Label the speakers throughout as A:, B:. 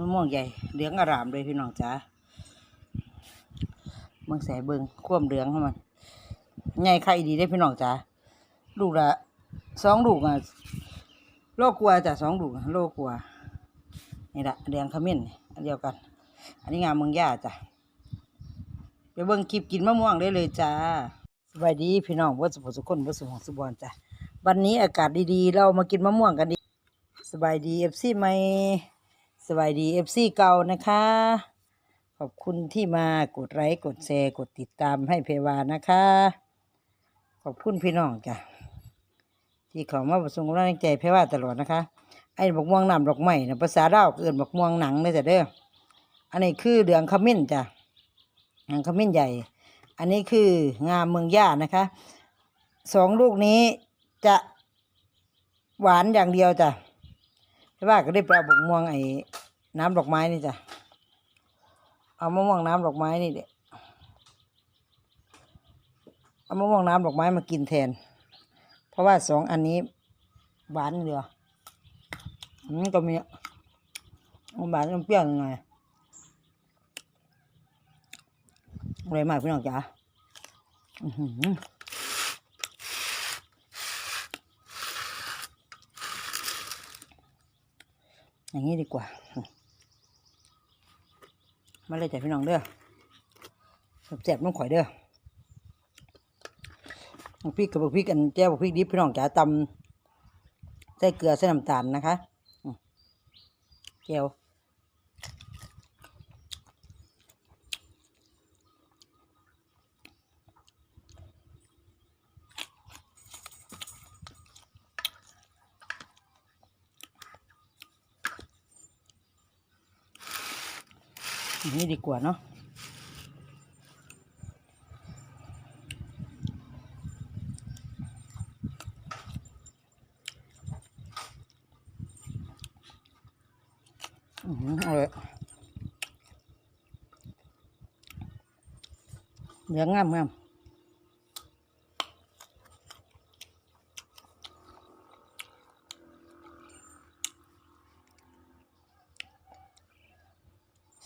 A: มะม่วงใหญ่เหลืองอร่ามเลยพี่น้องจ๋าเมืองแสเบิงคว่มเหลืองเข้ามันใหญ่ไข่ดีได้พี่น้องจ๋าลูกละสองลูกอะโลกลัวจ้ะสองลูกโลกลัวนี่ละแดงขมิ้นเดียวกัน อันนี้งามเมืองย่าจ้ะไปเบิ่งคลิปกินมะม่วงได้เลยจ้าสวัสดีพี่น้องวัดสุขสุขคนวัดสุขสุบอนจ้ะวันนี้อากาศดีๆ เรามากินมะม่วงกันดี สบายดีเอฟซีใหม สบายดีเอฟซีเก่านะคะ ขอบคุณที่มากดไลค์กดแชร์กดติดตามให้เพวานะคะ ขอบคุณพี่น้องจ้ะที่เขามาประสงกำลังใจเพวาตลอดนะคะ ไอ้บักม่วงน้ำดอกไม้นะภาษาดาเอื่นบักม่วงหนังเลยจ้ะเด้ออันนี้คือเหลืองขมิ้นจ้ะหางขมิ้นใหญ่ อันนี้คืองามเมืองย่านะคะสองลูกนี้จะหวานอย่างเดียวจ้ะแต่ว่าก็ได้ปเอาบกม่วงไอ้ น้ำดอกไม้นี่จ้ะ เอามะม่วงน้ำดอกไม้นี่เด็เอามะม่วงน้ำดอกไม้มากินแทน เพราะว่าสองอันนี้หวานเดียวอันก็มีมันหวานมันเปรี้ยวยังไงอะไรมากพี่น้องจ๋าอย่างนี้ดีกว่า มาเลยจ้ะพี่น้องเด้อแซ่บๆน้องข่อยเด้อพริกกับบักพริกอันแจ้วบักพริกดิบพี่น้องจ๋าตำใส่เกลือใส่น้ำตาลนะคะแก้ว อย่างนี้ดีกว่าเนาะอือหือเอาเลยเหลืองงามงาม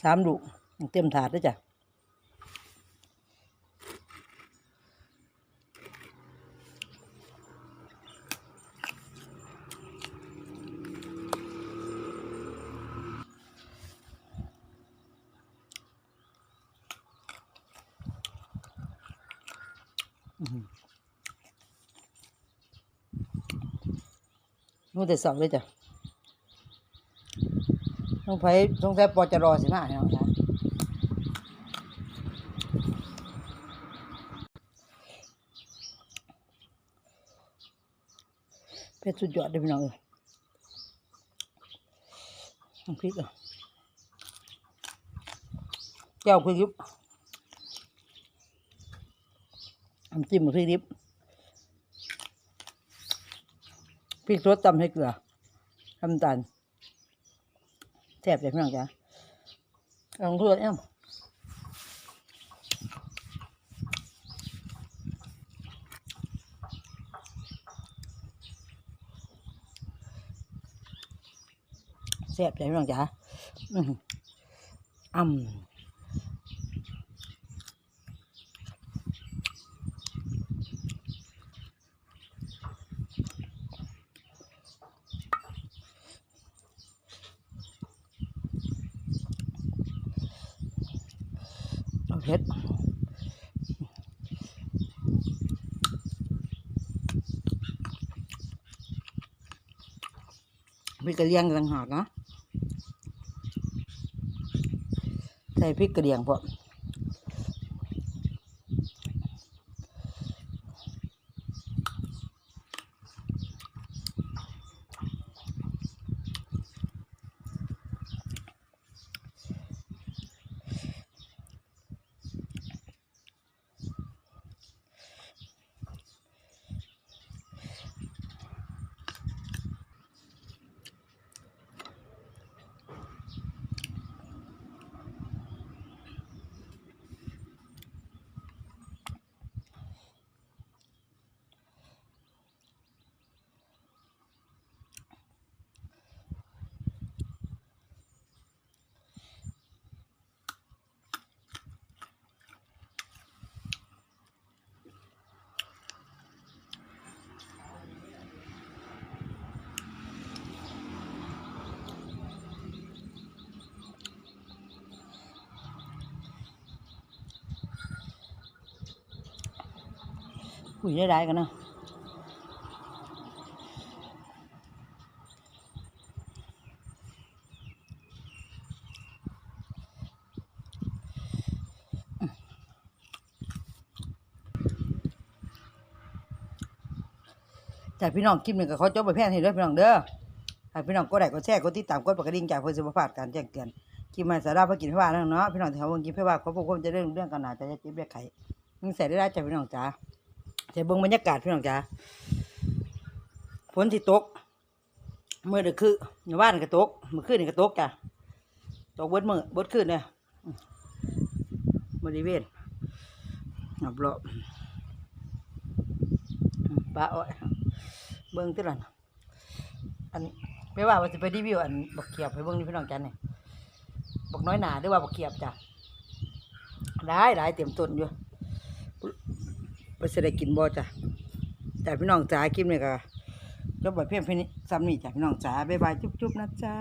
A: สามลูกเต็มถาดด้วยจ้ะนู่นแต่สอบเลยจ้ะ ต้องไปต้องใช้ปอจะรอสิมาให้น้องจ้ะเพชรสุดยอดเลยพี่น้องเอ้ยน้ำพริกอะแก้วพริกดิบน้ำจิ้มพริกดิบพริกรสตำให้เกลือน้ำตาล แซ่บเลยพี่น้องจ้ะลองดูเอ้าแซ่บเลยพี่น้องจ้ะอื้อหืออ่ำ เผ็ดพริกกระเลียงต่างหากนะใส่พริกกระเลียงพอ คุยได้ได้กันเนาะจากพี่น้องคลิปหนึ่งกับเขาจบไปแพงให้ด้วยพี่น้องเด้อให้พี่น้องกดไลค์กดแชร์กดติดตามกดปกระดิ่งจากเพื่อสุขภาพการแจ้งเตือนคลิปมาสาระเพื่อกินเพื่อว่าเนาะพี่น้องที่เขาวงกินเพื่อว่าเขาพวกผมจะเรื่องเรื่องกันหนาจะจะจิ้มเรียกไข่มึงใส่ได้ได้จพี่น้องจ๋า จะเบิ่งบรรยากาศพี่น้องจ๋าฝนที่ตกเมื่อเดือคือในบ้านก็ตกเมื่อคืนนี่ก็ตกจ้ะตกเบิดมือเบิดคืนเนี่ยบริเวณรอบรอบปลาอ้อยเบิ้งติลันอันไม่ว่าว่าจะไปรีวิวอันบักเขียบให้เบิ้งนี่พี่น้องจันเนี่ยบักน้อยหนาหรือว่าบักเขียบจ้ะได้ได้เต็มต้นอยู่ ไปจะได้กินบ่จ้ะแต่พี่น้องจ๋าคลิปนี่ก็จบแบบเพียงเพียงนี้ซ้ำนี่จ้ะพี่น้องจ๋าบ๊ายบายจุ๊บๆนะจ๊ะ